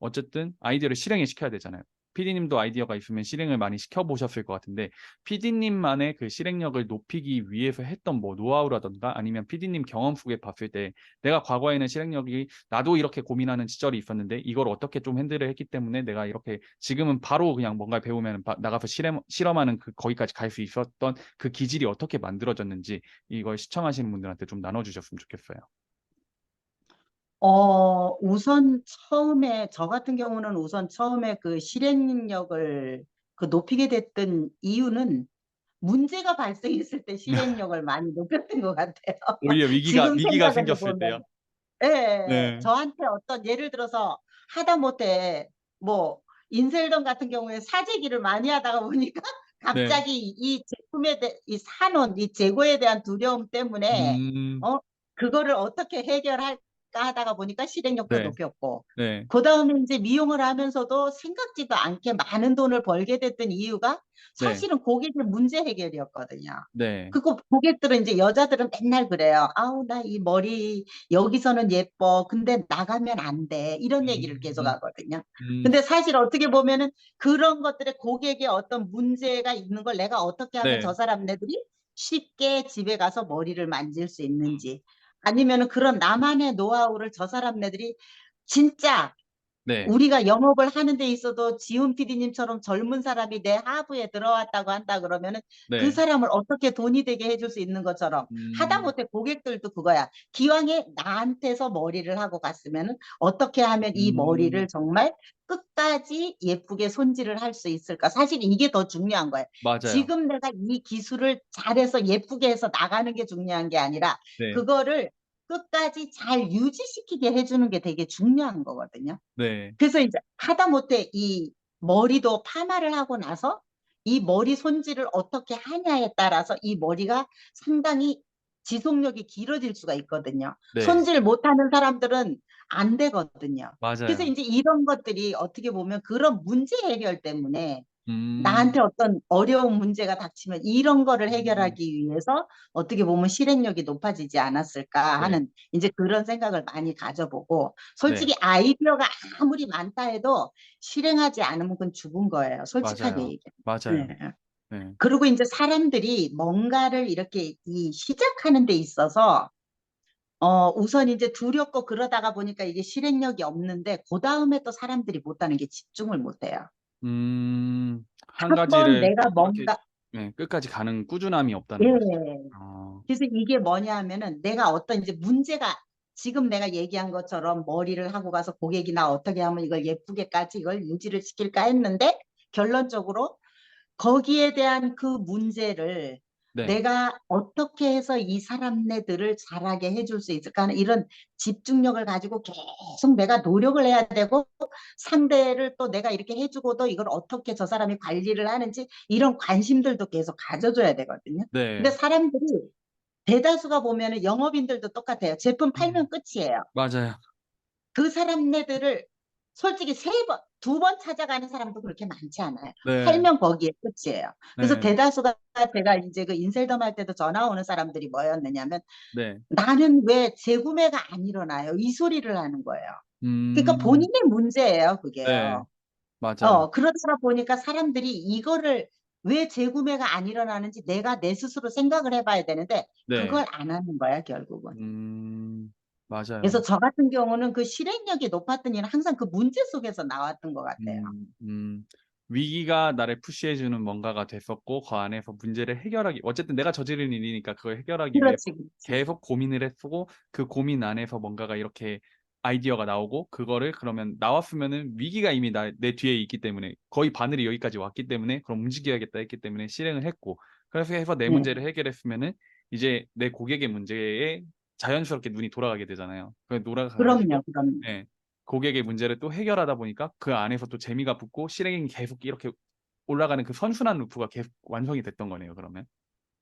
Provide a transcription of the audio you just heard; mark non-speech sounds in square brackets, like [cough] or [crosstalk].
어쨌든 아이디어를 실행을 시켜야 되잖아요. PD님도 아이디어가 있으면 실행을 많이 시켜보셨을 것 같은데 PD님만의 그 실행력을 높이기 위해서 했던 뭐 노하우라던가 아니면 PD님 경험 속에 봤을 때 내가 과거에는 실행력이 나도 이렇게 고민하는 시절이 있었는데 이걸 어떻게 좀 핸들을 했기 때문에 내가 이렇게 지금은 바로 그냥 뭔가 배우면 바- 나가서 실험, 실험하는 그 거기까지 갈 수 있었던 그 기질이 어떻게 만들어졌는지 이걸 시청하시는 분들한테 좀 나눠주셨으면 좋겠어요. 어, 우선 처음에, 저 같은 경우는 우선 처음에 그 실행력을 그 높이게 됐던 이유는 문제가 발생했을 때 실행력을 많이 높였던 것 같아요. [laughs] 오히려 위기가 지금 위기가 생각을 생겼을 해보면. 때요. 예, 네. 저한테 어떤 예를 들어서 하다못해 뭐 인셀던 같은 경우에 사재기를 많이 하다가 보니까 [laughs] 네. 갑자기 이 제품에 대, 이 산원, 이 재고에 대한 두려움 때문에 음, 어, 그거를 어떻게 해결할 까 하다가 보니까 실행력도 네. 높였고, 네, 그 다음에 이제 미용을 하면서도 생각지도 않게 많은 돈을 벌게 됐던 이유가 네. 사실은 고객의 문제 해결이었거든요. 네, 그거 고객들은 이제 여자들은 맨날 그래요. 아우, 나 이 머리 여기서는 예뻐. 근데 나가면 안 돼. 이런 얘기를 계속 음. 하거든요. 음, 근데 사실 어떻게 보면은 그런 것들에 고객의 어떤 문제가 있는 걸 내가 어떻게 하면 네. 저 사람네들이 쉽게 집에 가서 머리를 만질 수 있는지 아니면은 그런 나만의 노하우를 저 사람네들이 진짜 네, 우리가 영업을 하는 데 있어도 지훈 PD님처럼 젊은 사람이 내 하부에 들어왔다고 한다 그러면은 네. 그 사람을 어떻게 돈이 되게 해줄 수 있는 것처럼 음, 하다못해 고객들도 그거야. 기왕에 나한테서 머리를 하고 갔으면은 어떻게 하면 이 음. 머리를 정말 끝까지 예쁘게 손질을 할 수 있을까? 사실 이게 더 중요한 거예요. 맞아요. 지금 내가 이 기술을 잘해서 예쁘게 해서 나가는 게 중요한 게 아니라 네, 그거를 끝까지 잘 유지시키게 해주는 게 되게 중요한 거거든요. 네, 그래서 이제 하다못해 이 머리도 파마를 하고 나서 이 머리 손질을 어떻게 하냐에 따라서 이 머리가 상당히 지속력이 길어질 수가 있거든요. 네. 손질 못하는 사람들은 안 되거든요. 맞아요. 그래서 이제 이런 것들이 어떻게 보면 그런 문제 해결 때문에 음, 나한테 어떤 어려운 문제가 닥치면 이런 거를 음. 해결하기 위해서 어떻게 보면 실행력이 높아지지 않았을까 네. 하는 이제 그런 생각을 많이 가져보고 솔직히 아이디어가 아무리 많다 해도 실행하지 않으면 그건 죽은 거예요. 솔직하게 맞아요. 얘기해. 맞아요. 네. 네, 그리고 이제 사람들이 뭔가를 이렇게 이 시작하는 데 있어서 어 우선 이제 두렵고 그러다가 보니까 이게 실행력이 없는데 그 다음에 또 사람들이 못하는 게 집중을 못해요. 음, 한한번 가지를 내가 이렇게 뭔가 네, 끝까지 가는 꾸준함이 없다는 예. 거죠. 어, 그래서 이게 뭐냐 하면은 내가 어떤 이제 문제가 지금 내가 얘기한 것처럼 머리를 하고 가서 고객이 나 어떻게 하면 이걸 예쁘게까지 이걸 유지를 시킬까 했는데 결론적으로 거기에 대한 그 문제를 네, 내가 어떻게 해서 이 사람네들을 잘하게 해줄 수 있을까 하는 이런 집중력을 가지고 계속 내가 노력을 해야 되고 상대를 또 내가 이렇게 해주고도 이걸 어떻게 저 사람이 관리를 하는지 이런 관심들도 계속 가져줘야 되거든요. 네, 근데 사람들이 대다수가 보면은 영업인들도 똑같아요. 제품 음. 팔면 끝이에요. 맞아요. 그 사람네들을 솔직히 세 번, 두 번 찾아가는 사람도 그렇게 많지 않아요. 네, 팔면 거기에 끝이에요. 그래서 네, 대다수가 제가 이제 그 인셀덤 할 때도 전화 오는 사람들이 뭐였느냐면 네, 나는 왜 재구매가 안 일어나요? 이 소리를 하는 거예요. 그러니까 음, 본인의 문제예요, 네, 그게요. 맞아요. 어, 그러다 보니까 사람들이 이거를 왜 재구매가 안 일어나는지 내가 내 스스로 생각을 해봐야 되는데 네, 그걸 안 하는 거야, 결국은. 음, 맞아요. 그래서 저 같은 경우는 그 실행력이 높았던 일은 항상 그 문제 속에서 나왔던 것 같아요. 음, 음, 위기가 나를 푸시해주는 뭔가가 됐었고 그 안에서 문제를 해결하기 어쨌든 내가 저지른 일이니까 그걸 해결하기 위해 그렇지, 그렇지. 계속 고민을 했고 그 고민 안에서 뭔가가 이렇게 아이디어가 나오고 그거를 그러면 나왔으면은 위기가 이미 나, 내 뒤에 있기 때문에 거의 바늘이 여기까지 왔기 때문에 그럼 움직여야겠다 했기 때문에 실행을 했고 그래서 해서 내 네. 문제를 해결했으면은 이제 내 고객의 문제에 자연스럽게 눈이 돌아가게 되잖아요. 그 돌아가 그럼요, 그럼요. 네. 고객의 문제를 또 해결하다 보니까 그 안에서 또 재미가 붙고 실행이 계속 이렇게 올라가는 그 선순환 루프가 계속 완성이 됐던 거네요, 그러면.